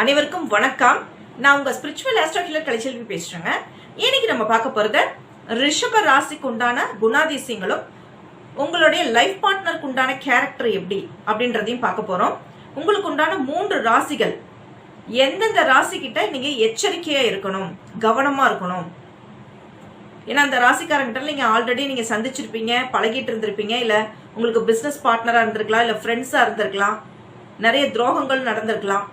அனைவருக்கும் வணக்கம். நான் உங்க ஸ்பிரிச்சுவல் ஆஸ்ட்ரோகிலர் கலைச்செல்வி பேசுறேங்க. இன்னைக்கு நம்ம பார்க்க போறது ரிஷப ராசிக்கு உண்டான குணாதிசயங்களும் உங்களுடைய லைஃப் பார்ட்னருக்கு உண்டான கேரக்டர் எப்படி அப்படின்றதையும் பார்க்க போறோம். உங்களுக்கு உண்டான மூன்று ராசிகள். எந்தெந்த ராசி கிட்ட நீங்க எச்சரிக்கையா இருக்கணும் கவனமா இருக்கணும்? ஏன்னா அந்த ராசிக்காரங்கிட்ட நீங்க ஆல்ரெடி நீங்க சந்திச்சிருப்பீங்க பழகிட்டு இருந்திருப்பீங்க இல்ல உங்களுக்கு பிசினஸ் பார்ட்னரா இருந்திருக்கலாம் இல்ல ஃப்ரெண்ட்ஸா இருந்திருக்கலாம் நிறைய துரோகங்கள் நடந்திருக்கலாம்.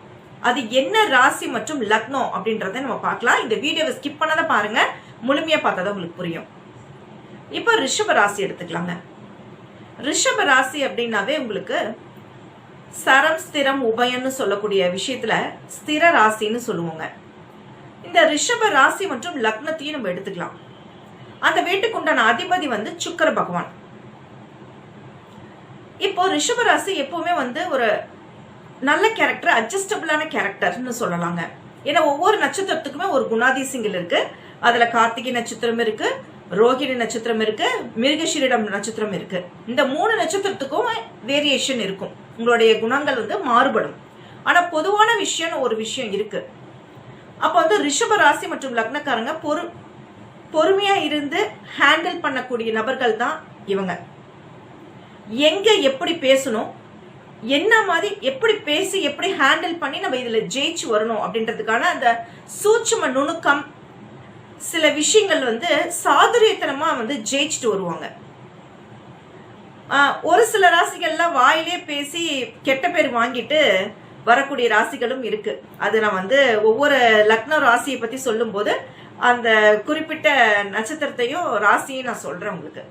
அது என்ன ராசி மற்றும் லக்னோ அப்படின்றத நம்ம பார்க்கலாம். இந்த வீடியோவை ஸ்கிப் பண்ணாத பாருங்க. முழுமையா பார்த்தா உங்களுக்கு புரியும். இப்போ ரிஷப ராசி எடுத்துக்கலாங்க. ரிஷப ராசி அப்படின்னாவே உங்களுக்கு சரம் ஸ்திரம் உபயம்னு சொல்லக்கூடிய விஷயத்துல ஸ்திர ராசின்னு சொல்லுவோங்க. இந்த ரிஷப ராசி மற்றும் லக்னத்தையும் நம்ம எடுத்துக்கலாம். அந்த வீட்டுக்கு உண்டான அதிபதி வந்து சுக்கர பகவான். இப்போ ரிஷப ராசி எப்பவுமே வந்து ஒரு நல்ல கேரக்டர் அட்ஜஸ்டபிளான கேரக்டர்னு சொல்லலாங்க. ஏன்னா ஒவ்வொரு நட்சத்திரத்துக்குமே ஒரு குணாதிசயங்கள் இருக்கு. அதுல கார்த்திகை நட்சத்திரம் இருக்கு ரோகிணி நட்சத்திரம் இருக்கு மிருகஷீரிடம் நட்சத்திரம் இருக்கு. இந்த மூணு நட்சத்திரத்துக்கும் வேரியேஷன் இருக்கும். உங்களுடைய குணங்கள் வந்து மாறுபடும். ஆனா பொதுவான விஷயம்னு ஒரு விஷயம் இருக்கு. அப்போ வந்து ரிஷப ராசி மற்றும் லக்னக்காரங்க பொறு பொறுமையா இருந்து ஹேண்டில் பண்ணக்கூடிய நபர்கள் தான் இவங்க. எங்க எப்படி பேசணும் என்ன மாதிரி எப்படி பேசி எப்படி ஹேண்டில் பண்ணி நம்ம இதில் ஜெயிச்சு வரணும் அப்படின்றதுக்கான அந்த சூட்சும நுணுக்கம் சில விஷயங்கள் வந்து சாதுரியத்தனமா வந்து ஜெயிச்சுட்டு வருவாங்க. ஒரு சில ராசிகள்லாம் வாயிலே பேசி கெட்ட பேர் வாங்கிட்டு வரக்கூடிய ராசிகளும் இருக்கு. அது நான் வந்து ஒவ்வொரு லக்னோ ராசியை பத்தி சொல்லும்போது அந்த குறிப்பிட்ட நட்சத்திரத்தையும் ராசியும் நான் சொல்றேன் உங்களுக்கு.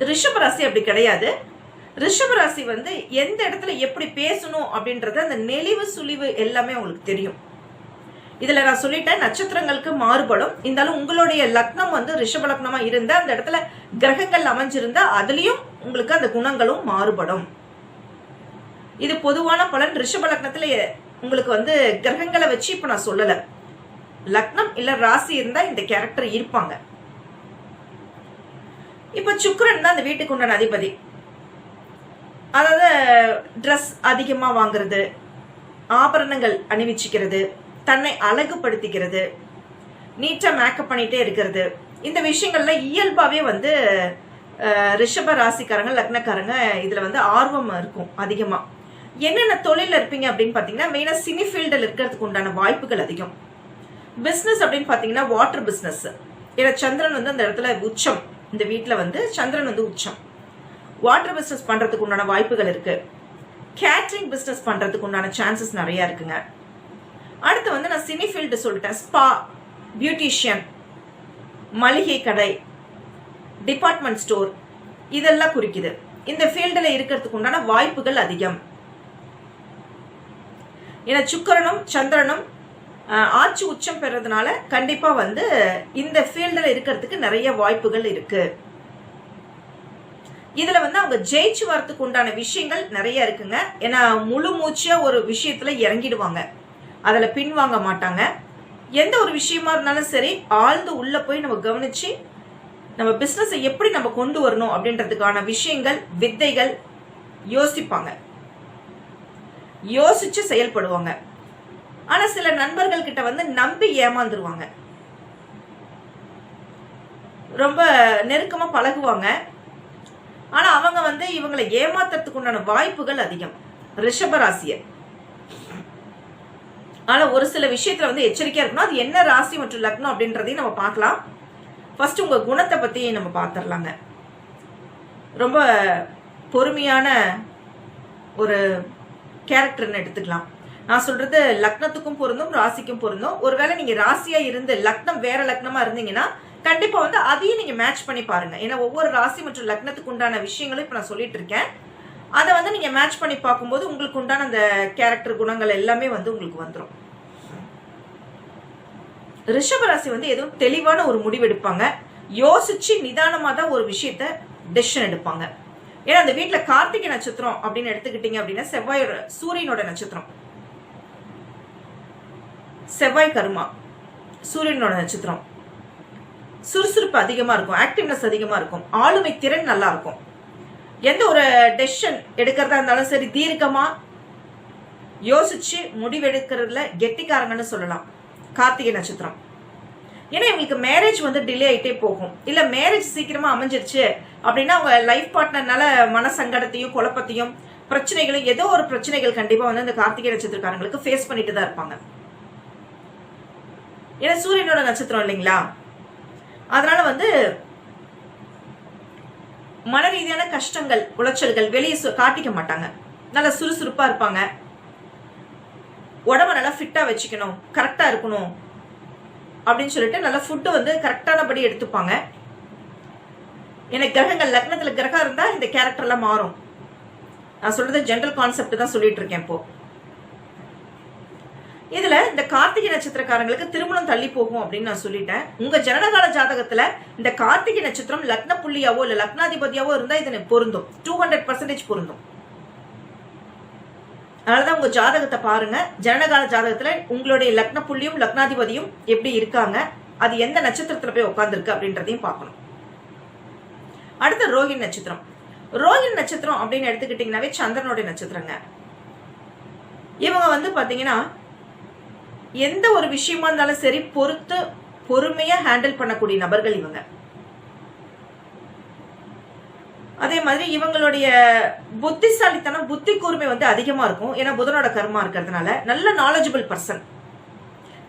ரிஷப ராசி அப்படி கிடையாது. ரிஷப ராசி வந்து எந்த இடத்துல எப்படி பேசணும் அப்படின்றது அந்த நெளிவு சுழிவு எல்லாமே உங்களுக்கு தெரியும். இதுல நான் சொல்லிட்டேன் நட்சத்திரங்களுக்கு மாறுபடும். இருந்தாலும் உங்களுடைய லக்னம் வந்து ரிஷப லக்னமா இருந்தா அந்த இடத்துல கிரகங்கள் அமைஞ்சிருந்தா அதுலயும் உங்களுக்கு அந்த குணங்களும் மாறுபடும். இது பொதுவான பலன். ரிஷப லக்னத்துல உங்களுக்கு வந்து கிரகங்களை வச்சு இப்ப நான் சொல்லல. லக்னம் இல்ல ராசி இருந்தா இந்த கேரக்டர் இருப்பாங்க. இப்ப சுக்கரன் தான் அந்த வீட்டுக்கு உண்டான அதிபதி. அதாவது ட்ரெஸ் அதிகமா வாங்குறது ஆபரணங்கள் அணிவிச்சுக்கிறது தன்னை அழகுபடுத்திக்கிறது நீட்டா மேக்கப் பண்ணிட்டே இருக்கிறது. இந்த விஷயங்கள்ல இயல்பாவே வந்து ரிஷப ராசிக்காரங்க லக்னக்காரங்க இதுல வந்து ஆர்வம் இருக்கும் அதிகமா. என்னென்ன தொழில இருப்பீங்க அப்படின்னு பாத்தீங்கன்னா மெயினா சினி ஃபீல்டில் இருக்கிறதுக்கு உண்டான வாய்ப்புகள் அதிகம். பிசினஸ் அப்படின்னு பாத்தீங்கன்னா வாட்டர் பிசினஸ் ஏன்னா சந்திரன் வந்து அந்த இடத்துல உச்சம். இந்த வீட்டில் வந்து சந்திரன் வந்து உச்சம். வாட்டர் பிஸ்னஸ் பண்றதுக்கு உண்டான வாய்ப்புகள் இருக்கு. கேட்டரிங் பிஸ்னஸ் பண்றதுக்கு உண்டான சான்சஸ் நிறைய இருக்குங்க. அடுத்து வந்து நான் சினி ஃபீல்டு சொல்லிட்டேன். ஸ்பா பியூட்டிஷியன் மளிகை கடை டிபார்ட்மெண்ட் ஸ்டோர் இதெல்லாம் குறிக்குது. இந்த ஃபீல்டில் இருக்கிறதுக்கு உண்டான வாய்ப்புகள் அதிகம். ஏன்னா சுக்கரனும் சந்திரனும் ஆட்சி உச்சம் பெறதுனால கண்டிப்பாக வந்து இந்த ஃபீல்டில் இருக்கிறதுக்கு நிறைய வாய்ப்புகள் இருக்குது இதுல வந்து அவங்க ஜெயிச்சு வரத்துக்கு உண்டான விஷயங்கள் நிறைய இருக்குங்க. ஏன்னா முழு மூச்சியா ஒரு விஷயத்துல இறங்கிடுவாங்க. அதுல பின்வாங்க மாட்டாங்க. எந்த ஒரு விஷயமா இருந்தாலும் சரி ஆழ்ந்து உள்ள போய் நம்ம கவனிச்சு நம்ம பிசினஸ் எப்படி நம்ம கொண்டு வரணும் அப்படின்றதுக்கான விஷயங்கள் வித்தைகள் யோசிப்பாங்க. யோசிச்சு செயல்படுவாங்க. ஆனா சில நண்பர்கள் கிட்ட வந்து நம்பி ஏமாந்துருவாங்க. ரொம்ப நெருக்கமா பழகுவாங்க. ஆனா அவங்க வந்து இவங்களை ஏமாத்துறதுக்கு உண்டான வாய்ப்புகள் அதிகம். ரிஷபராசியர் ஆனா ஒரு சில விஷயத்துல வந்து எச்சரிக்கையா இருக்கணும். அது என்ன ராசி மற்றும் லக்னம் அப்படின்றதையும் நம்ம பார்க்கலாம். ஃபர்ஸ்ட் உங்க குணத்தை பத்தி நம்ம பார்த்துடலாங்க. ரொம்ப பொறுமையான ஒரு கேரக்டர்னு எடுத்துக்கலாம். நான் சொல்றது லக்னத்துக்கும் பொருந்தும் ராசிக்கும் பொருந்தும். ஒருவேளை நீங்க ராசியா இருந்து லக்னம் வேற லக்னமா இருந்தீங்கன்னா கண்டிப்பா வந்து அதையும் நீங்க மேட்ச் பண்ணி பாருங்க. ஏன்னா ஒவ்வொரு ராசி மற்றும் லக்னத்துக்கு உண்டான விஷயங்களும் இப்ப நான் சொல்லிட்டு இருக்கேன். அதை வந்து நீங்க மேட்ச் பண்ணி பார்க்கும்போது உங்களுக்கு உண்டான அந்த கேரக்டர் குணங்கள் எல்லாமே வந்து உங்களுக்கு வந்துடும் ரிஷபராசி வந்து எதுவும் தெளிவான ஒரு முடிவு எடுப்பாங்க. யோசிச்சு நிதானமா தான் ஒரு விஷயத்த டெசிஷன் எடுப்பாங்க. ஏன்னா அந்த வீட்டில் கார்த்திகை நட்சத்திரம் அப்படின்னு எடுத்துக்கிட்டீங்க அப்படின்னா செவ்வாயோட சூரியனோட நட்சத்திரம். செவ்வாய் கருமா சூரியனோட நட்சத்திரம். சுறுசுறுப்பு அதிகமா இருக்கும் ஆக்டிவ்னஸ் அதிகமா இருக்கும் ஆளுமை திறன் நல்லா இருக்கும். எந்த ஒரு டெசிஷன் எடுக்கிறதா இருந்தாலும் சரி தீர்க்கமா யோசிச்சு முடிவெடுக்கிறதுல கெட்டிக்காரங்கன்னு சொல்லலாம். கார்த்திகை நட்சத்திரம். ஏன்னா இவங்களுக்கு மேரேஜ் வந்து டிலே ஆயிட்டே போகும். இல்ல மேரேஜ் சீக்கிரமா அமைஞ்சிருச்சு அப்படின்னா அவங்க லைஃப் பார்ட்னர்னால மனசங்கடத்தையும் குழப்பத்தையும் பிரச்சனைகளும் ஏதோ ஒரு பிரச்சனைகள் கண்டிப்பா வந்து இந்த கார்த்திகை நட்சத்திரக்காரங்களுக்கு ஃபேஸ் பண்ணிட்டு தான் இருப்பாங்க. ஏன்னா சூரியனோட நட்சத்திரம் இல்லைங்களா? அதனால வந்து மன ரீதியான கஷ்டங்கள் உளைச்சல்கள் வெளியே காட்டிக்க மாட்டாங்க. நல்லா சுறுசுறுப்பா இருப்பாங்க. உடம்ப நல்லா ஃபிட்டா வச்சுக்கணும் கரெக்டா இருக்கணும் அப்படின்னு சொல்லிட்டு நல்லா ஃபுட்டு வந்து கரெக்டானபடி எடுத்துப்பாங்க. எனக்கு கிரகங்கள் லக்னத்துல கிரகம் இருந்தா இந்த கேரக்டர்லாம் மாறும். நான் சொல்றது ஜென்ரல் கான்செப்ட் தான் சொல்லிட்டு இருக்கேன் இப்போ. இதுல இந்த கார்த்திகை நட்சத்திரக்காரங்களுக்கு திருமணம் தள்ளி போகும் அப்படின்னு நான் சொல்லிட்டேன். உங்க ஜனனகால ஜாதகத்துல இந்த கார்த்திகை நட்சத்திரம் லக்ன புள்ளியாவோ இல்ல லக்னாதிபதியாவோ இருந்தா இது பொருந்தும். டூ ஹண்ட்ரட் பர்சன்டேஜ் பொருந்தும். அதனாலதான் உங்க ஜாதகத்தை பாருங்க. ஜனனகால ஜாதகத்துல உங்களுடைய லக்ன புள்ளியும் லக்னாதிபதியும் எப்படி இருக்காங்க? அது எந்த நட்சத்திரத்துல போய் உட்கார்ந்துருக்கு அப்படின்றதையும் பார்க்கணும். அடுத்து ரோஹிணி நட்சத்திரம். ரோஹிணி நட்சத்திரம் அப்படின்னு எடுத்துக்கிட்டீங்கன்னாவே சந்திரனுடைய நட்சத்திரங்க. இவங்க வந்து பாத்தீங்கன்னா எந்த ஒரு விஷயமா இருந்தாலும் சரி பொறுத்து பொறுமையா ஹேண்டில் பண்ணக்கூடிய நபர்கள் இவங்க. அதே மாதிரி இவங்களுடைய புத்திசாலித்தனம் புத்தி கூர்மை வந்து அதிகமா இருக்கும். ஏன்னா புதனோட கர்மா இருக்கிறதுனால நல்ல நாலேஜபிள் பர்சன்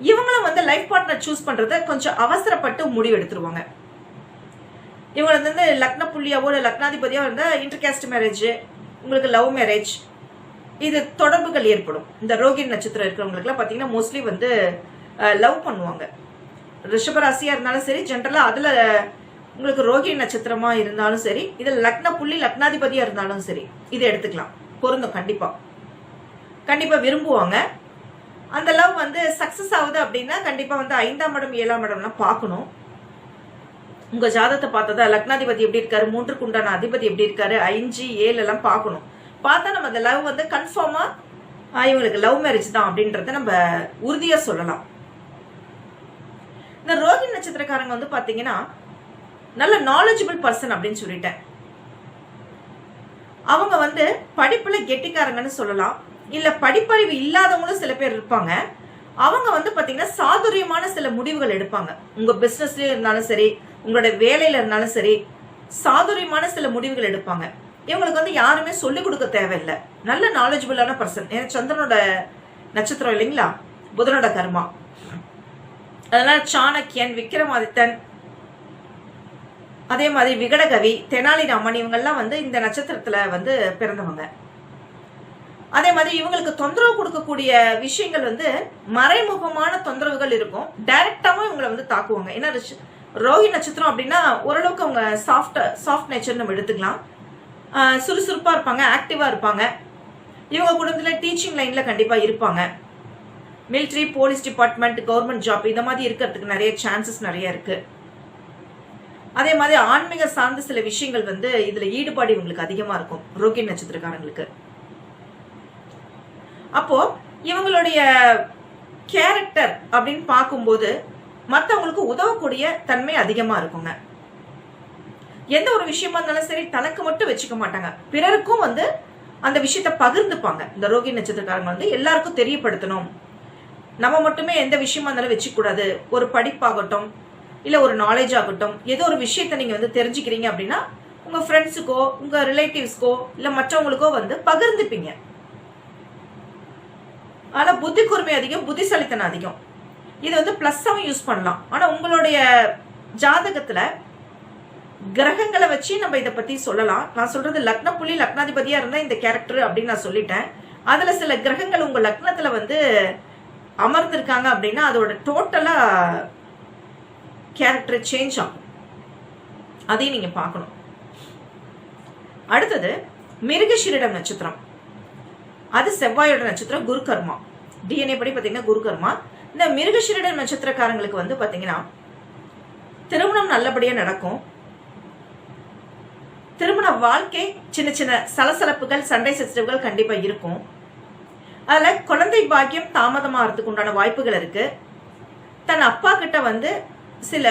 இவங்களும் வந்து லைஃப் பார்ட்னர் சூஸ் பண்றத கொஞ்சம் அவசரப்பட்டு முடிவு எடுத்துருவாங்க. இவங்களுக்கு வந்து லக்ன புள்ளியாவோ இல்லை லக்னாதிபதியாவோ இருந்தா இன்டர்காஸ்ட் மேரேஜ் உங்களுக்கு லவ் மேரேஜ் இது தொடர்புகள் ஏற்படும். இந்த ரோகிணி நட்சத்திரம் இருக்கிறவங்களுக்குலாம் பார்த்தீங்கன்னா மோஸ்ட்லி வந்து லவ் பண்ணுவாங்க. ரிஷபராசியா இருந்தாலும் சரி ஜென்ரலா அதுல உங்களுக்கு ரோகிணி நட்சத்திரமா இருந்தாலும் சரி இதுல லக்ன புள்ளி லக்னாதிபதியா இருந்தாலும் சரி இதை எடுத்துக்கலாம். பொருந்தும் கண்டிப்பா. கண்டிப்பா விரும்புவாங்க. அந்த லவ் வந்து சக்சஸ் ஆகுது அப்படின்னா கண்டிப்பா வந்து ஐந்தாம் இடம் ஏழாம் இடம்லாம் பார்க்கணும். உங்க ஜாதத்தை பார்த்ததா? லக்னாதிபதி எப்படி இருக்காரு? மூன்றுக்கு உண்டான அதிபதி எப்படி இருக்காரு? அஞ்சு ஏழு எல்லாம் பார்க்கணும். பார்த்தா நம்ம அந்த லவ் வந்து கன்ஃபார்மா இவங்களுக்கு லவ் மேரேஜ் தான் அப்படின்றத நம்ம உறுதியா சொல்லலாம். இந்த ரோகி நட்சத்திரக்காரங்க வந்து பாத்தீங்கன்னா நல்ல நாலேஜபிள் பர்சன் அப்படின்னு சொல்லிட்டேன். அவங்க வந்து படிப்புல கெட்டிக்காரங்கன்னு சொல்லலாம். இல்ல படிப்பறிவு இல்லாதவங்களும் சில பேர் இருப்பாங்க. அவங்க வந்து பாத்தீங்கன்னா சாதுரியமான சில முடிவுகள் எடுப்பாங்க. உங்க பிசினஸ்லயே இருந்தாலும் சரி உங்களோட வேலையில இருந்தாலும் சரி சாதுரியமான சில முடிவுகள் எடுப்பாங்க. இவங்களுக்கு வந்து யாருமே சொல்லிக் கொடுக்க தேவையில்லை. நல்ல நாலேஜபிளான பர்சன் ஏன்னா சந்திரனோட நட்சத்திரம் இல்லைங்களா? புதனோட கர்மா. அதனால சாணக்கியன் விக்ரமாதித்தன் அதே மாதிரி விகடகவி தெனாலிராமன் இவங்கெல்லாம் வந்து இந்த நட்சத்திரத்துல வந்து பிறந்தவங்க. அதே மாதிரி இவங்களுக்கு தொந்தரவு கொடுக்கக்கூடிய விஷயங்கள் வந்து மறைமுகமான தொந்தரவுகள் இருக்கும். டைரக்டாவும் இவங்களை வந்து தாக்குவாங்க. ஏன்னா ரோஹி நட்சத்திரம் அப்படின்னா ஓரளவுக்கு அவங்க சாஃப்ட் சாஃப்ட் நேச்சர் நம்ம எடுத்துக்கலாம். சுறுசுறுப்பாக இருப்பாங்க ஆக்டிவாக இருப்பாங்க. இவங்க குடும்பத்தில் டீச்சிங் லைனில் கண்டிப்பாக இருப்பாங்க. Military police department government job இந்த மாதிரி இருக்கிறதுக்கு நிறைய சான்சஸ் நிறைய இருக்குது அதே மாதிரி ஆன்மீக சார்ந்த சில விஷயங்கள் வந்து இதில் ஈடுபாடு இவங்களுக்கு அதிகமாக இருக்கும் ரோகி நட்சத்திரக்காரங்களுக்கு. அப்போ இவங்களுடைய கேரக்டர் அப்படின்னு பார்க்கும்போது மற்றவங்களுக்கு உதவக்கூடிய தன்மை அதிகமாக இருக்குங்க. எந்த ஒரு விஷயமா இருந்தாலும் சரி தனக்கு மட்டும் வச்சுக்க மாட்டாங்க. பிறருக்கும் வந்து அந்த விஷயத்த பகிர்ந்துப்பாங்க. இந்த ரோகி நட்சத்திரக்காரங்க வந்து எல்லாருக்கும் தெரியப்படுத்தணும். நம்ம மட்டுமே எந்த விஷயமா இருந்தாலும் வச்சுக்கூடாது ஒரு படிப்பாகட்டும் இல்ல ஒரு நாலேஜ் ஆகட்டும் ஏதோ ஒரு விஷயத்த நீங்க வந்து தெரிஞ்சுக்கிறீங்க அப்படின்னா உங்க ஃப்ரெண்ட்ஸுக்கோ உங்க ரிலேட்டிவ்ஸ்க்கோ இல்ல மற்றவங்களுக்கோ வந்து பகிர்ந்துப்பீங்க. ஆனா புத்தி கூர்மை அதிகம் புத்திசாலித்தனம் அதிகம். இது வந்து ப்ளஸ்ஸாகவும் யூஸ் பண்ணலாம். ஆனா உங்களுடைய ஜாதகத்துல கிரகங்களை வச்சு நம்ம இதை பத்தி சொல்லலாம். நான் சொல்றது லக்ன புள்ளி லக்னாதிபதியா இருந்தா இந்த கேரக்டர் அப்படின்னு நான் சொல்லிட்டேன். அதுல சில கிரகங்கள் உங்க லக்னத்துல வந்து அமர்ந்திருக்காங்க அப்படின்னா அதோட டோட்டலா கேரக்டர் சேஞ்ச் ஆகும். அதையும் நீங்க பார்க்கணும். அடுத்தது மிருகஷிரிடம் நட்சத்திரம். அது செவ்வாயோட நட்சத்திரம் குரு கர்மா டிஎன்ஏ படி பாத்தீங்கன்னா குரு கர்மா இந்த மிருகஷிரிடம் நட்சத்திரக்காரங்களுக்கு வந்து பாத்தீங்கன்னா திருமணம் நல்லபடியா நடக்கும். வாழ்க்கை சின்ன சின்ன சலசலப்புகள் சண்டை சச்சரவுகள் கண்டிப்பா இருக்கும். அதுல குழந்தை பாக்கியம் தாமதமாகிறதுக்கு உண்டான வாய்ப்புகள் இருக்கு. தன் அப்பா கிட்ட வந்து சில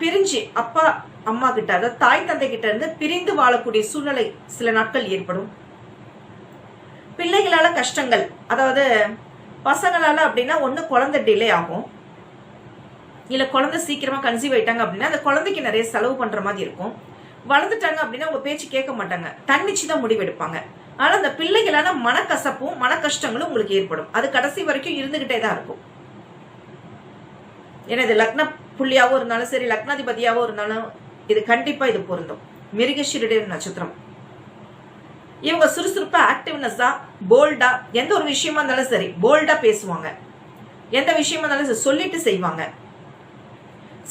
பிரிஞ்சு அப்பா அம்மா கிட்ட அதாவது தாய் தந்தை கிட்ட இருந்து பிரிந்து வாழக்கூடிய சூழ்நிலை சில நாட்கள் ஏற்படும். பிள்ளைகளால கஷ்டங்கள் அதாவது பசங்களால அப்படின்னா ஒன்று குழந்தை டிலே ஆகும். இல்லை குழந்தை சீக்கிரமா கன்சீவ் ஆயிட்டாங்க அப்படின்னா அந்த குழந்தைக்கு நிறைய செலவு பண்ற மாதிரி இருக்கும். வளர்ந்துட்டாங்க அப்படின்னா உங்க பேச்சு கேட்க மாட்டாங்க. தன்னிச்சு தான் முடிவெடுப்பாங்க. ஆனா அந்த பிள்ளைகளான மனக்கசப்பும் மன கஷ்டங்களும் உங்களுக்கு ஏற்படும். அது கடைசி வரைக்கும் இருந்துகிட்டே தான் இருக்கும். ஏன்னா இது லக்ன புள்ளியாவோ இருந்தாலும் சரி லக்னாதிபதியாவோ இருந்தாலும் இது கண்டிப்பா இது பொருந்தும். மிருகஷிருடைய நட்சத்திரம். இவங்க சுறுசுறுப்பா ஆக்டிவ்னஸா போல்டா எந்த ஒரு விஷயமா இருந்தாலும் சரி போல்டா பேசுவாங்க. எந்த விஷயமா இருந்தாலும் சரி, சொல்லிட்டு செய்வாங்க.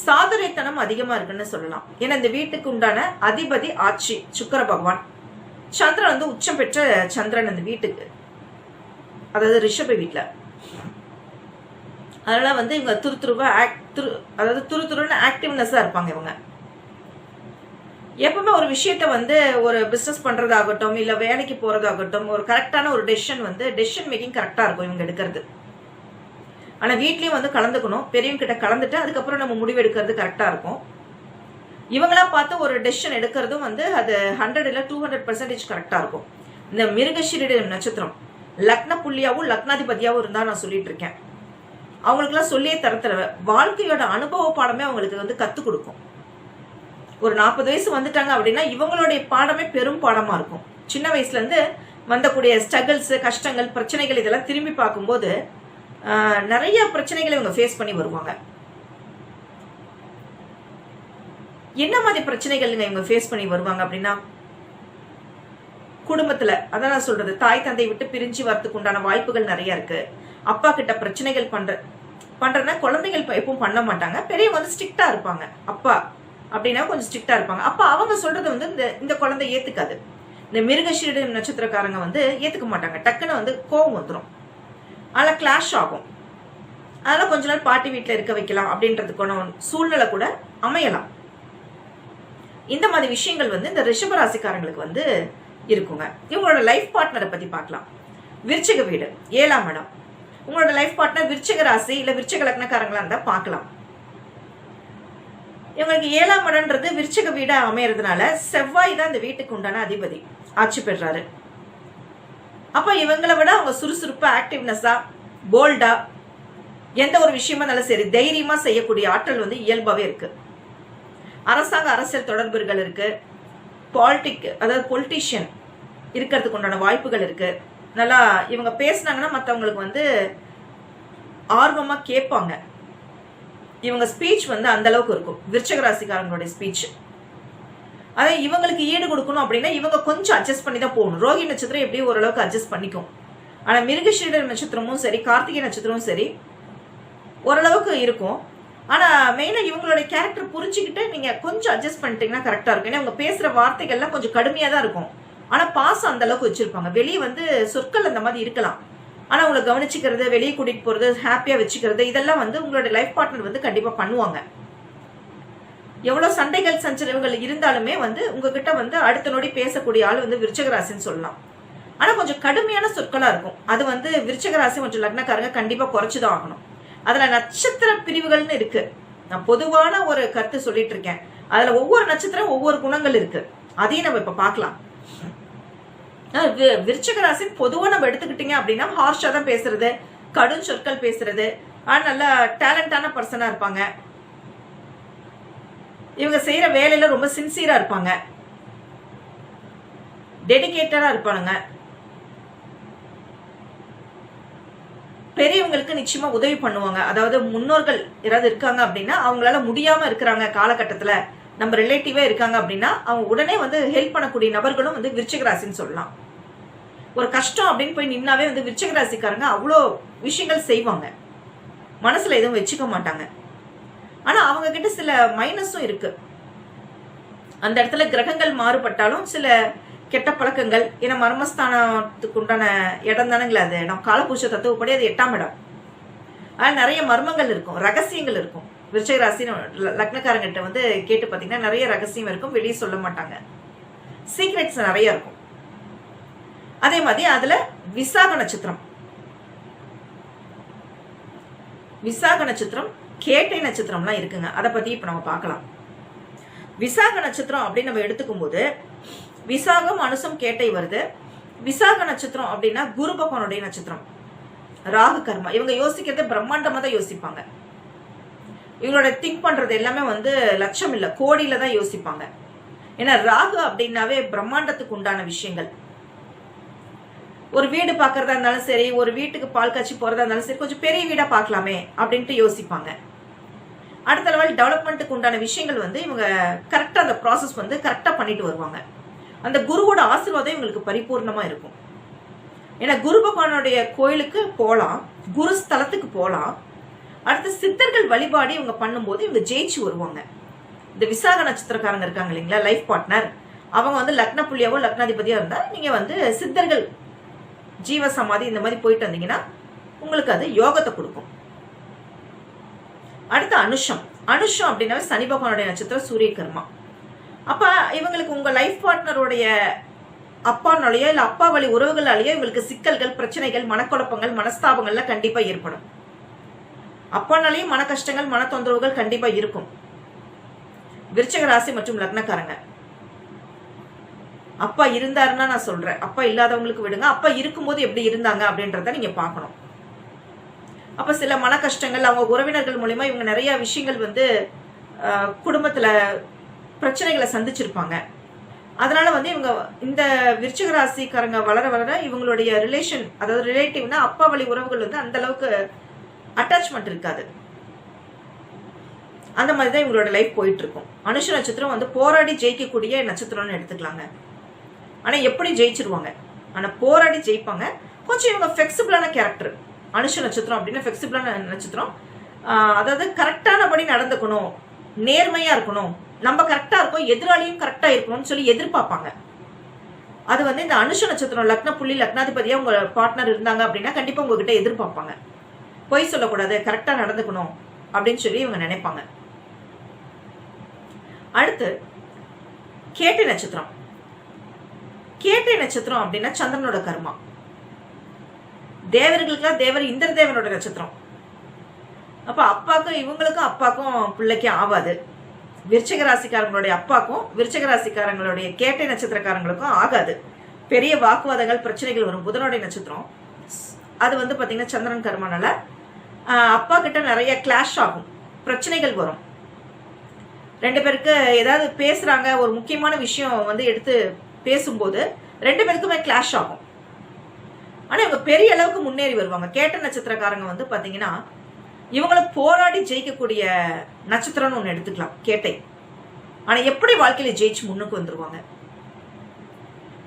சாதுரியத்தனம் அதிகமா இருக்குன்னு சொல்லலாம். ஏன்னா இந்த வீட்டுக்கு உண்டான அதிபதி ஆட்சி சுக்கர பகவான். சந்திரன் வந்து உச்சம் பெற்ற சந்திரன் இந்த வீட்டுக்கு. அதாவது ரிஷப வீட்டுல அதனால வந்து இவங்க துருதுருவா ஆக்ட் துரு அதாவது துருதுருன்னு ஆக்டிவ்னஸா இருப்பாங்க இவங்க. எப்பவுமே ஒரு விஷயத்த வந்து ஒரு பிசினஸ் பண்றதாகட்டும் இல்ல வேலைக்கு போறதாகட்டும் ஒரு கரெக்டான ஒரு டெசிஷன் வந்து டெசிஷன் மேக்கிங் கரெக்டா இருக்கும் இவங்க எடுக்கிறது. ஆனா வீட்லயும் வந்து கலந்துக்கணும். பெரியவங்க கிட்ட கலந்துட்டு அதுக்கப்புறம் நம்ம முடிவு எடுக்கிறது கரெக்டா இருக்கும். இவங்களா பார்த்து ஒரு டெசிஷன் எடுக்கிறதும் வந்து அது ஹண்ட்ரட் இல்ல டூ ஹண்ட்ரட் பர்சன்டேஜ் கரெக்டா இருக்கும். இந்த மிருகஷீரிட நட்சத்திரம் லக்ன புள்ளியாவும் லக்னாதிபதியாவும் இருந்தா நான் சொல்லிட்டு இருக்கேன். அவங்களுக்குலாம் சொல்லியே தரத்துற வாழ்க்கையோட அனுபவ பாடமே அவங்களுக்கு வந்து கற்றுக் கொடுக்கும். ஒரு நாற்பது வயசு வந்துட்டாங்க அப்படின்னா இவங்களுடைய பாடமே பெரும் பாடமா இருக்கும். சின்ன வயசுல இருந்து வந்தக்கூடிய ஸ்ட்ரகிள்ஸ் கஷ்டங்கள் பிரச்சனைகள் இதெல்லாம் திரும்பி பார்க்கும்போது நிறைய பிரச்சனைகளை இவங்க ஃபேஸ் பண்ணி வருவாங்க. என்ன மாதிரி பிரச்சனைகள் இவங்க ஃபேஸ் பண்ணி வருவாங்க அப்படின்னா குடும்பத்துல அதான் நான் சொல்றது தாய் தந்தை விட்டு பிரிஞ்சு வரதுக்கு உண்டான வாய்ப்புகள் நிறைய இருக்கு. அப்பா கிட்ட பிரச்சனைகள் பண்ற பண்றதுனா குழந்தைகள் எப்பவும் பண்ண மாட்டாங்க. பெரியவங்க வந்து ஸ்ட்ரிக்டா இருப்பாங்க. அப்பா அப்படின்னா கொஞ்சம் ஸ்ட்ரிக்டா இருப்பாங்க. அப்ப அவங்க சொல்றது வந்து இந்த இந்த குழந்தை ஏத்துக்காது. இந்த மிருகஷீட நட்சத்திரக்காரங்க வந்து ஏத்துக்க மாட்டாங்க. டக்குன்னு வந்து கோவம் வந்துடும் ஆனால் கிளாஷ் ஆகும். அதனால கொஞ்ச நாள் பாட்டி வீட்டில் இருக்க வைக்கலாம் அப்படின்றதுக்கான சூழ்நிலை கூட அமையலாம். இந்த மாதிரி விஷயங்கள் வந்து இந்த ரிஷபராசிக்காரங்களுக்கு வந்து இருக்குங்க. இவங்களோட லைஃப் பார்ட்னரை பற்றி பார்க்கலாம். விருச்சிக வீடு ஏழாம் இடம். உங்களோட லைஃப் பார்ட்னர் விருச்சிக ராசி இல்லை விருச்சிக லக்னக்காரங்களா இருந்தால் பார்க்கலாம். இவங்களுக்கு ஏழாம் இடம்ன்றது விருச்சிக வீடாக அமையறதுனால செவ்வாய் தான் இந்த வீட்டுக்கு உண்டான அதிபதி. ஆட்சி பெறாரு அப்ப இவங்களை விட அவங்க சுறுசுறுப்பாக ஆக்டிவ்னஸா போல்டா எந்த ஒரு விஷயமா இருந்தாலும் சரி தைரியமா செய்யக்கூடிய ஆற்றல் வந்து இயல்பாவே இருக்கு. அரசாங்க அரசியல் தொடர்புகள் இருக்கு. பாலிட்டிக் அதாவது பொலிட்டிஷியன் இருக்கிறதுக்கு உண்டான வாய்ப்புகள் இருக்கு. நல்லா இவங்க பேசினாங்கன்னா மற்றவங்களுக்கு வந்து ஆர்வமா கேட்பாங்க. இவங்க ஸ்பீச் வந்து அந்த அளவுக்கு இருக்கும். விருச்சக ராசிக்காரங்களுடைய ஸ்பீச் அதே இவங்களுக்கு ஈடு கொடுக்கணும் அப்படின்னா இவங்க கொஞ்சம் அட்ஜஸ்ட் பண்ணி தான் போகணும். ரோகி நட்சத்திரம் எப்படியும் ஓரளவுக்கு அட்ஜஸ்ட் பண்ணிக்கும். ஆனா மிருகஷீட நட்சத்திரமும் சரி கார்த்திகை நட்சத்திரமும் சரி ஓரளவுக்கு இருக்கும். ஆனா மெயினா இவங்களுடைய கேரக்டர் புரிஞ்சுக்கிட்டு நீங்க கொஞ்சம் அட்ஜஸ்ட் பண்ணிட்டீங்கன்னா கரெக்டா இருக்கும். ஏன்னா அவங்க பேசுற வார்த்தைகள்லாம் கொஞ்சம் கடுமையா தான் இருக்கும். ஆனா பாசம் அந்த அளவுக்கு வச்சிருப்பாங்க. வெளியே வந்து சொற்கள் அந்த மாதிரி இருக்கலாம். ஆனா உங்களை கவனிச்சுக்கிறது வெளியே கூட்டிட்டு போறது ஹாப்பியா வச்சுக்கிறது இதெல்லாம் வந்து உங்களோட லைஃப் பார்ட்னர் வந்து கண்டிப்பா பண்ணுவாங்க. எவ்வளவு சண்டைகள் சஞ்சரவுகள் இருந்தாலுமே வந்து உங்ககிட்ட வந்து அடுத்த நொடி பேசக்கூடிய ஆள் வந்து விருச்சகராசின்னு சொல்லலாம். ஆனா கொஞ்சம் கடுமையான சொற்களா இருக்கும். அது வந்து விருச்சகராசி கொஞ்சம் லக்னக்காரங்க கண்டிப்பா குறைச்சுதான் ஆகணும். அதுல நட்சத்திர பிரிவுகள்னு இருக்கு. நான் பொதுவான ஒரு கருத்து சொல்லிட்டு இருக்கேன். அதுல ஒவ்வொரு நட்சத்திரம் ஒவ்வொரு குணங்கள் இருக்கு. அதையும் நம்ம இப்ப பார்க்கலாம். அஹ் வி- பொதுவா நம்ம எடுத்துக்கிட்டீங்க அப்படின்னா ஹார்ஷா தான் பேசுறது. கடும் சொற்கள் பேசுறது. ஆனா நல்ல டேலண்டான பர்சனா இருப்பாங்க. இவங்க செய்யற வேலையில ரொம்ப சின்சியரா இருப்பாங்க. டெடிகேட்டடா இருப்பானுங்க. பெரியவங்களுக்கு நிச்சயமா உதவி பண்ணுவாங்க. அதாவது முன்னோர்கள் யாராவது இருக்காங்க அப்படின்னா அவங்களால முடியாம இருக்கிறாங்க காலகட்டத்துல. நம்ம ரிலேட்டிவே இருக்காங்க அப்படின்னா அவங்க உடனே வந்து ஹெல்ப் பண்ணக்கூடிய நபர்களும் வந்து விருச்சகராசின்னு சொல்லலாம். ஒரு கஷ்டம் அப்படின்னு போய் நின்னாவே வந்து விருச்சகராசிக்காரங்க அவ்வளோ விஷயங்கள் செய்வாங்க. மனசுல எதுவும் வச்சுக்க மாட்டாங்க. ஆனா அவங்க கிட்ட சில மைனஸும் இருக்கு. அந்த இடத்துல கிரகங்கள் மாறுபட்டாலும் சில கெட்ட பழக்கங்கள் ஏன்னா மர்மஸ்தானத்துக்கு உண்டான இடம் தானுங்களே அது இடம். காலபூஷ தத்துவப்படி அது எட்டாம் இடம். ஆனால் நிறைய மர்மங்கள் இருக்கும் ரகசியங்கள் இருக்கும். விருச்சக ராசின்னு லக்னக்காரங்கிட்ட வந்து கேட்டு பார்த்தீங்கன்னா நிறைய ரகசியம் இருக்கும் வெளியே சொல்ல மாட்டாங்க. சீக்ரெட்ஸ் நிறைய இருக்கும். அதே மாதிரி அதுல விசாக நட்சத்திரம். விசாக நட்சத்திரம் கேட்டை நட்சத்திரம்லாம் இருக்குங்க. அதை பத்தி இப்ப நம்ம பார்க்கலாம். விசாக நட்சத்திரம் அப்படின்னு நம்ம எடுத்துக்கும் போது விசாகம் அனுசம் கேட்டை வருது. விசாக நட்சத்திரம் அப்படின்னா குரு பகவானுடைய நட்சத்திரம். ராகு கர்மா. இவங்க யோசிக்கிறதே பிரம்மாண்டமா தான் யோசிப்பாங்க. இவங்களோட திங்க் பண்றது எல்லாமே வந்து லட்சம் இல்லை கோடியில தான் யோசிப்பாங்க. ஏன்னா ராகு அப்படின்னாவே பிரம்மாண்டத்துக்கு உண்டான விஷயங்கள். ஒரு வீடு பார்க்கறதா இருந்தாலும் சரி ஒரு வீட்டுக்கு பால் காய்ச்சி போறதா இருந்தாலும் சரி கொஞ்சம் பெரிய வீடா பார்க்கலாமே அப்படின்ட்டு யோசிப்பாங்க. அடுத்த லெவல் டெவலப்மெண்ட்டுக்கு உண்டான விஷயங்கள் வந்து இவங்க கரெக்டாக அந்த ப்ராசஸ் வந்து கரெக்டாக பண்ணிட்டு வருவாங்க. அந்த குருவோட ஆசீர்வாதம் இவங்களுக்கு பரிபூர்ணமாக இருக்கும். ஏன்னா குரு பகவானுடைய கோயிலுக்கு போகலாம் குரு ஸ்தலத்துக்கு போகலாம் அடுத்து சித்தர்கள் வழிபாடு இவங்க பண்ணும்போது இவங்க ஜெயிச்சு வருவாங்க. இந்த விசாக நட்சத்திரக்காரங்க இருக்காங்க இல்லைங்களா லைஃப் பார்ட்னர் அவங்க வந்து லக்ன புள்ளியாவோ லக்னாதிபதியாக இருந்தால் நீங்கள் வந்து சித்தர்கள் ஜீவ சமாதி இந்த மாதிரி போயிட்டு வந்தீங்கன்னா உங்களுக்கு அது யோகத்தை கொடுக்கும். அடுத்து அனுஷம். அனுஷம் அப்படின்னாவே சனி பகவானுடைய நட்சத்திரம் சூரிய கர்மா அப்ப இவங்களுக்கு உங்க லைஃப் பார்ட்னருடைய அப்பானாலேயோ இல்லை அப்பா வழி உறவுகளாலேயோ இவங்களுக்கு சிக்கல்கள் பிரச்சனைகள் மனக்குழப்பங்கள் மனஸ்தாபங்கள்லாம் கண்டிப்பா ஏற்படும். அப்பானாலேயும் மன கஷ்டங்கள் மன தொந்தரவுகள் கண்டிப்பா இருக்கும். விருச்சக ராசி மற்றும் லக்னக்காரங்க. அப்பா இருந்தாருன்னா நான் சொல்றேன். அப்பா இல்லாதவங்களுக்கு விடுங்க. அப்பா இருக்கும்போது எப்படி இருந்தாங்க அப்படின்றத நீங்க பார்க்கணும். அப்ப சில மன கஷ்டங்கள் அவங்க உறவினர்கள் மூலயமா இவங்க நிறைய விஷயங்கள் வந்து குடும்பத்தில் குடும்பத்துல பிரச்சனைகளை சந்திச்சிருப்பாங்க. அதனால வந்து இவங்க இந்த விருச்சிக ராசிக்காரங்க வளர வளர இவங்களுடைய ரிலேஷன் அதாவது ரிலேட்டிவ்னா அப்பா வழி உறவுகள் வந்து அந்த அளவுக்கு அட்டாச்மெண்ட் இருக்காது. அந்த மாதிரி தான் இவங்களோட லைஃப் போயிட்டு இருக்கும் அனுஷ நட்சத்திரம் வந்து போராடி ஜெயிக்கக்கூடிய நட்சத்திரம்னு எடுத்துக்கலாங்க. ஆனா எப்படி ஜெயிச்சிருவாங்க? ஆனா போராடி ஜெயிப்பாங்க. கொஞ்சம் இவங்க ஃபிளெக்சிபிளான கேரக்டர் அனுஷ நட்சத்திரம் அப்படின்னா ஃபிளெக்சிபிளான நட்சத்திரம். அதாவது கரெக்டானபடி நடந்துக்கணும். நேர்மையா இருக்கணும். நம்ம கரெக்டா இருக்கோம் எதிராளியும் கரெக்டா இருக்கணும்னு சொல்லி எதிர்பார்ப்பாங்க. அது வந்து இந்த அனுஷ நட்சத்திரம் லக்ன புள்ளி லக்னாதிபதியா உங்க பார்ட்னர் இருந்தாங்க அப்படின்னா கண்டிப்பா உங்ககிட்ட எதிர்பார்ப்பாங்க. பொய் சொல்லக்கூடாது கரெக்டா நடந்துக்கணும் அப்படின்னு சொல்லி இவங்க நினைப்பாங்க. அடுத்து கேட்டை நட்சத்திரம். கேட்டை நட்சத்திரம் அப்படின்னா சந்திரனோட கர்மா. தேவர்களுக்கெல்லாம் தேவர் இந்திர தேவனோட நட்சத்திரம். அப்ப அப்பாக்கும் இவங்களுக்கும் அப்பாக்கும் பிள்ளைக்கும் ஆகாது விருச்சக ராசிக்காரங்களுடைய அப்பாக்கும் விருச்சக ராசிக்காரங்களுடைய கேட்டை நட்சத்திரக்காரங்களுக்கும் ஆகாது. பெரிய வாக்குவாதங்கள் பிரச்சனைகள் வரும். புதனுடைய நட்சத்திரம். அது வந்து பாத்தீங்கன்னா சந்திரன் கர்மனால அப்பா கிட்ட நிறைய கிளாஷ் ஆகும். பிரச்சனைகள் வரும். ரெண்டு பேருக்கு ஏதாவது பேசுறாங்க ஒரு முக்கியமான விஷயம் வந்து எடுத்து பேசும்போது ரெண்டு பேருக்குமே கிளாஷ் ஆகும். ஆனா இவங்க பெரிய அளவுக்கு முன்னேறி வருவாங்க. கேட்ட நட்சத்திரக்காரங்க வந்து பாத்தீங்கன்னா இவங்களை போராடி ஜெயிக்கக்கூடிய நட்சத்திரம்னு ஒன்று எடுத்துக்கலாம் கேட்டை. ஆனா எப்படி வாழ்க்கையில ஜெயிச்சு முன்னுக்கு வந்துருவாங்க?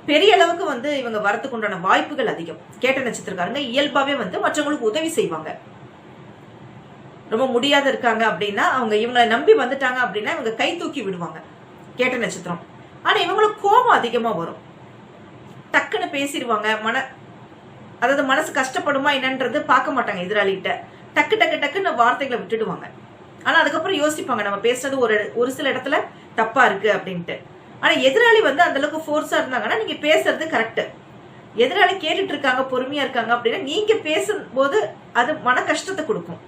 பெரிய அளவுக்கு வந்து இவங்க வரத்துக்கு உண்டான வாய்ப்புகள் அதிகம். கேட்ட நட்சத்திரக்காரங்க இயல்பாவே வந்து மற்றவங்களுக்கு உதவி செய்வாங்க. ரொம்ப முடியாத இருக்காங்க அப்படின்னா அவங்க இவங்களை நம்பி வந்துட்டாங்க அப்படின்னா இவங்க கை தூக்கி விடுவாங்க கேட்ட நட்சத்திரம். ஆனா இவங்களுக்கு கோபம் அதிகமா வரும். டக்குன்னு பேசிடுவாங்க மன அதாவது மனசு கஷ்டப்படுமா என்னன்றது பார்க்க மாட்டாங்க எதிராளிகிட்ட. டக்கு டக்கு டக்குன்னு வார்த்தைகளை விட்டுடுவாங்க. ஆனா அதுக்கப்புறம் யோசிப்பாங்க நம்ம பேசுறது ஒரு ஒரு சில இடத்துல தப்பா இருக்கு அப்படின்ட்டு. ஆனா எதிராளி வந்து அந்த அளவுக்கு ஃபோர்ஸா இருந்தாங்கன்னா நீங்க பேசுறது கரெக்ட் எதிராளி கேட்டுட்டு இருக்காங்க பொறுமையா இருக்காங்க அப்படின்னா நீங்க பேசும்போது அது மன கஷ்டத்தை கொடுக்கும்.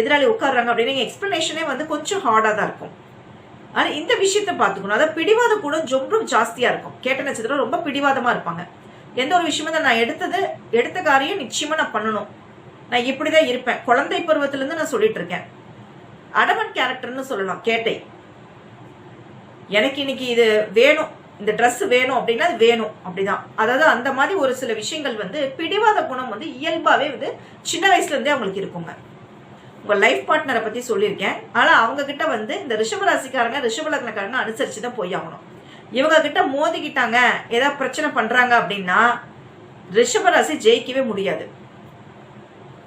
எதிராளி உட்காடுறாங்க அப்படின்னா எக்ஸ்பிளனேஷனே வந்து கொஞ்சம் ஹார்டா தான் இருக்கும். ஆனா இந்த விஷயத்த பாத்துக்கணும் அதாவது பிடிவாதம் கூட ரொம்ப ஜாஸ்தியா இருக்கும். கேட்ட நட்சத்திரம் ரொம்ப பிடிவாதமா இருப்பாங்க. எந்த ஒரு விஷயமும் தான் நான் எடுத்தது எடுத்த காரியம் நிச்சயமா நான் பண்ணணும். நான் இப்படிதான் இருப்பேன். குழந்தை பருவத்துல இருந்து நான் சொல்லிட்டு இருக்கேன். அடவன் கேரக்டர்னு சொல்லலாம் கேட்டை. எனக்கு இன்னைக்கு இது வேணும். இந்த ட்ரெஸ் வேணும் அப்படின்னா அது வேணும். அப்படிதான். அதாவது அந்த மாதிரி ஒரு சில விஷயங்கள் வந்து பிடிவாத குணம் வந்து இயல்பாவே வந்து சின்ன வயசுல இருந்தே அவங்களுக்கு இருக்குங்க. உங்க லைஃப் பார்ட்னரை பத்தி சொல்லியிருக்கேன். ஆனா அவங்க கிட்ட வந்து இந்த ரிஷபராசிக்காரங்க ரிஷபலக்னக்காரங்க ரிஷப தான் போய் ஆகணும். இவங்க கிட்ட மோதிக்கிட்டாங்க ஏதாவது பிரச்சனை பண்றாங்க அப்படின்னா ரிஷபராசி ஜெயிக்கவே முடியாது.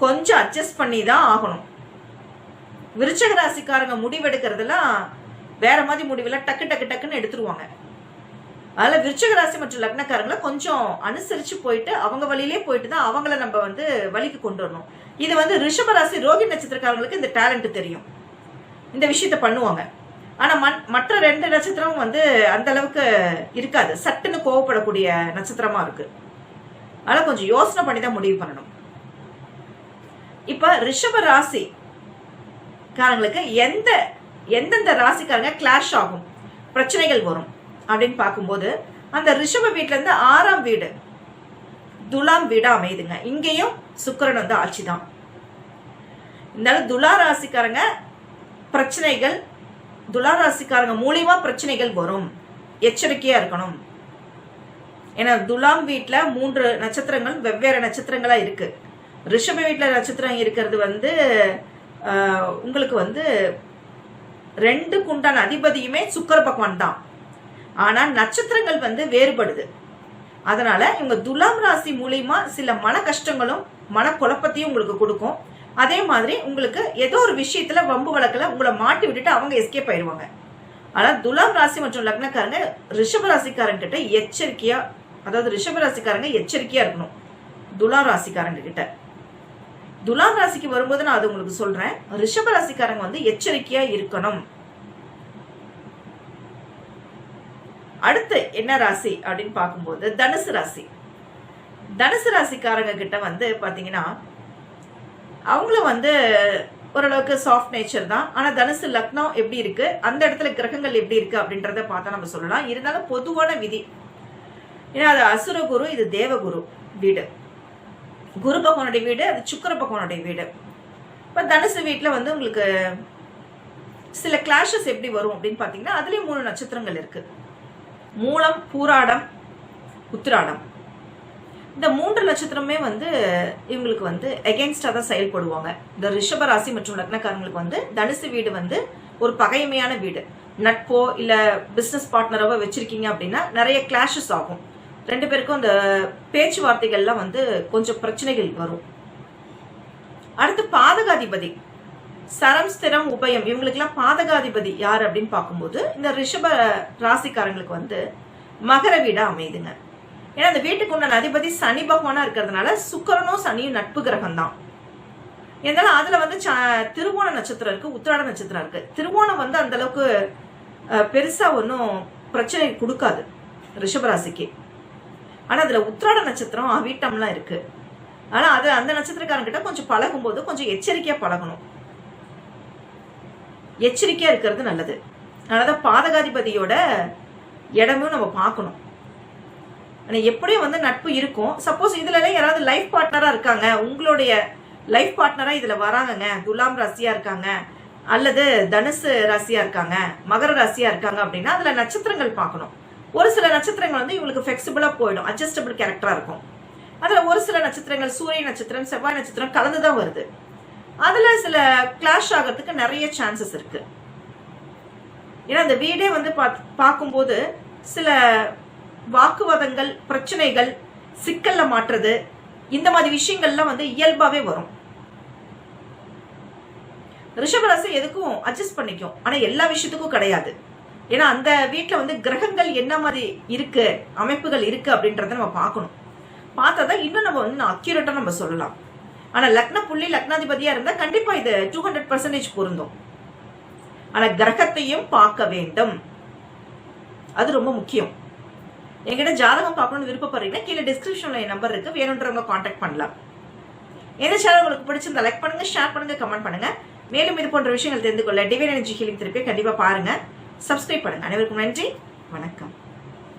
கொஞ்சம் அட்ஜஸ்ட் பண்ணி தான் ஆகணும். விருச்சக ராசிக்காரங்க முடிவெடுக்கிறதுலாம் வேற மாதிரி முடிவில் டக்கு டக்கு டக்குன்னு எடுத்துருவாங்க. அதில் விருச்சக ராசி மற்றும் லக்னக்காரங்களை கொஞ்சம் அனுசரித்து போயிட்டு அவங்க வழியிலே போயிட்டு தான் அவங்கள நம்ம வந்து வழிக்கு கொண்டு வரணும். இது வந்து ரிஷப ராசி ரோகி நட்சத்திரக்காரங்களுக்கு இந்த டேலண்ட் தெரியும். இந்த விஷயத்த பண்ணுவாங்க. ஆனா மற்ற ரெண்டு நட்சத்திரமும் வந்து அந்த அளவுக்கு இருக்காது. சட்டுன்னு கோவப்படக்கூடிய நட்சத்திரமா இருக்கு. அதனால கொஞ்சம் யோசனை பண்ணி தான் முடிவு பண்ணணும். இப்ப ரிஷப ராசி காரங்களுக்கு எந்த எந்தெந்த ராசிக்காரங்க கிளாஷ் ஆகும்? பிரச்சனைகள் வரும் அப்படின்னு பார்க்கும்போது அந்த ரிஷப வீட்டுல இருந்து ஆறாம் வீடு துலாம் வீடா அமையுதுங்க. இங்கேயும் சுக்கிரன் வந்து ஆட்சி தான் இருந்தாலும் துலா ராசிக்காரங்க பிரச்சனைகள் துலா ராசிக்காரங்க மூலியமா பிரச்சனைகள் வரும். எச்சரிக்கையா இருக்கணும். ஏன்னா துலாம் வீட்டில் மூன்று நட்சத்திரங்கள் வெவ்வேறு நட்சத்திரங்களா இருக்கு. ரிஷப வீட்டில் நட்சத்திரம் இருக்கிறது வந்து உங்களுக்கு வந்து ரெண்டு குண்டான அதிபதியுமே சுக்கர பகவான் தான். ஆனால் நட்சத்திரங்கள் வந்து வேறுபடுது. அதனால இவங்க துலாம் ராசி மூலியமா சில மன கஷ்டங்களும் மனக்குழப்பத்தையும் உங்களுக்கு கொடுக்கும். அதே மாதிரி உங்களுக்கு ஏதோ ஒரு விஷயத்துல வம்பு வழக்கில் உங்களை மாட்டி விட்டுட்டு அவங்க எஸ்கேப் ஆயிடுவாங்க. ஆனால் துலாம் ராசி மற்றும் லக்னக்காரங்க ரிஷப ராசிக்காரங்க கிட்ட எச்சரிக்கையா அதாவது ரிஷப ராசிக்காரங்க எச்சரிக்கையா இருக்கணும். துலாம் ராசிக்காரங்க கிட்ட. துலாம் ராசிக்கு வரும்போது நான் அது உங்களுக்கு சொல்றேன். ரிஷப ராசிக்காரங்க வந்து எச்சரிக்கையா இருக்கணும். அடுத்து என்ன ராசி அப்படின்னு பார்க்கும்போது தனுசு ராசி. தனுசு ராசிக்காரங்க கிட்ட வந்து பாத்தீங்கன்னா அவங்களும் வந்து ஓரளவுக்கு சாஃப்ட் நேச்சர் தான். ஆனா தனுசு லக்னோ எப்படி இருக்கு? அந்த இடத்துல கிரகங்கள் எப்படி இருக்கு அப்படின்றத பார்த்தா நம்ம சொல்லலாம். இருந்தாலும் பொதுவான விதி. ஏன்னா அது அசுர குரு இது தேவகுரு வீடு. குரு பகவானுடைய வீடு அது சுக்கர பகவானுடைய வீடு. இப்போ தனுசு வீட்டில் வந்து உங்களுக்கு சில கிளாஷஸ் எப்படி வரும் அப்படின்னு பார்த்தீங்கன்னா அதுலேயும் மூணு நட்சத்திரங்கள் இருக்கு. மூலம் பூராடம் உத்திராடம். இந்த மூன்று நட்சத்திரமே வந்து இவங்களுக்கு வந்து எகென்ஸ்டாக தான் செயல்படுவாங்க. இந்த ரிஷப ராசி மற்றும் லக்னக்காரங்களுக்கு வந்து தனுசு வீடு வந்து ஒரு பகைமையான வீடு. நட்போ இல்ல பிசினஸ் பார்ட்னராவோ வச்சிருக்கீங்க அப்படின்னா நிறைய கிளாஷஸ் ஆகும். ரெண்டு பேருக்கும் அந்த பேச்சுவார்த்தைகள்லாம் வந்து கொஞ்சம் பிரச்சனைகள் வரும். அடுத்து பாதகாதிபதி. சரம் ஸ்திரம் உபயம் இவங்களுக்கெல்லாம் பாதகாதிபதி யார் அப்படின்னு பார்க்கும்போது இந்த ரிஷப ராசிக்காரங்களுக்கு வந்து மகர வீடா அமையுதுங்க. ஏன்னா அந்த வீட்டுக்கு உண்டான அதிபதி சனி பகவானா இருக்கிறதுனால சுக்கரனும் சனியும் நட்பு கிரகம் தான் இருந்தாலும் அதுல வந்து திருவோண நட்சத்திரம் இருக்கு உத்திராட நட்சத்திரம் இருக்கு. திருவோணம் வந்து அந்த அளவுக்கு பெருசா ஒன்றும் பிரச்சனை கொடுக்காது ரிஷபராசிக்கு. ஆனா அதுல உத்திராட நட்சத்திரம் அவிட்டம்லாம் இருக்கு. ஆனா அது அந்த நட்சத்திரக்காரங்கிட்ட கொஞ்சம் பழகும் போது கொஞ்சம் எச்சரிக்கையா பழகணும். எச்சரிக்கையா இருக்கிறது நல்லது. அதனாலதான் பாதகாதிபதியோட இடமும் நம்ம பார்க்கணும். ஆனா எப்படியும் வந்து நட்பு இருக்கும். சப்போஸ் இதுல யாராவது லைஃப் பார்ட்னரா இருக்காங்க. உங்களுடைய லைஃப் பார்ட்னரா இதுல வராங்கங்க. துலாம் ராசியா இருக்காங்க. அல்லது தனுசு ராசியா இருக்காங்க. மகர ராசியா இருக்காங்க அப்படின்னா அதுல நட்சத்திரங்கள் பார்க்கணும். ஒரு சில நட்சத்திரங்கள் வந்து இவங்களுக்கு ஃபிளெக்சிபிளா போயிடும். அட்ஜஸ்டபிள் கேரக்டரா இருக்கும். அதுல ஒரு சில நட்சத்திரங்கள் சூரிய நட்சத்திரம் செவ்வாய் நட்சத்திரம் கலந்துதான் வருது. அதுல சில கிளாஷ் ஆகிறதுக்கு நிறைய சான்சஸ் இருக்கு. ஏன்னா அந்த வீடே வந்து பாத்- பார்க்கும்போது சில வாக்குவாதங்கள் பிரச்சனைகள் சிக்கல்ல மாற்றுறது இந்த மாதிரி விஷயங்கள்லாம் வந்து இயல்பாவே வரும். ரிஷபராசி எதுக்கும் அட்ஜஸ்ட் பண்ணிக்கும். ஆனா எல்லா விஷயத்துக்கும் கிடையாது. ஏன்னா அந்த வீட்டில் வந்து கிரகங்கள் என்ன மாதிரி இருக்கு அமைப்புகள் இருக்கு அப்படின்றத நம்ம பார்க்கணும். பார்த்தா தான் இன்னும் நம்ம வந்து அக்யூரேட்டா நம்ம சொல்லலாம். ஆனா லக்ன புள்ளி லக்னாதிபதியா இருந்தா கண்டிப்பா இது டூ ஹண்ட்ரட் பர்சன்டேஜ் பொருந்தும். ஆனா கிரகத்தையும் பார்க்க வேண்டும். அது ரொம்ப முக்கியம். எங்கிட்ட ஜாதகம் பார்க்கணும்னு விருப்பப்படுறீங்கன்னா கீழே டிஸ்கிரிப்ஷன்ல என் நம்பர் இருக்கு. வேணுன்றவங்க காண்டாக்ட் பண்ணலாம். எந்த சேனல் உங்களுக்கு பிடிச்சிருந்தா லைக் பண்ணுங்க ஷேர் பண்ணுங்க கமெண்ட் பண்ணுங்க. மேலும் இது போன்ற விஷயங்கள் தெரிந்து கொள்ள டிவைன் எனர்ஜி ஹீலிங் திருப்பி கண்டிப்பா பாருங்க. சப்ஸ்கிரைப் பண்ணுங்க. அனைவருக்கும் நன்றி. வணக்கம்.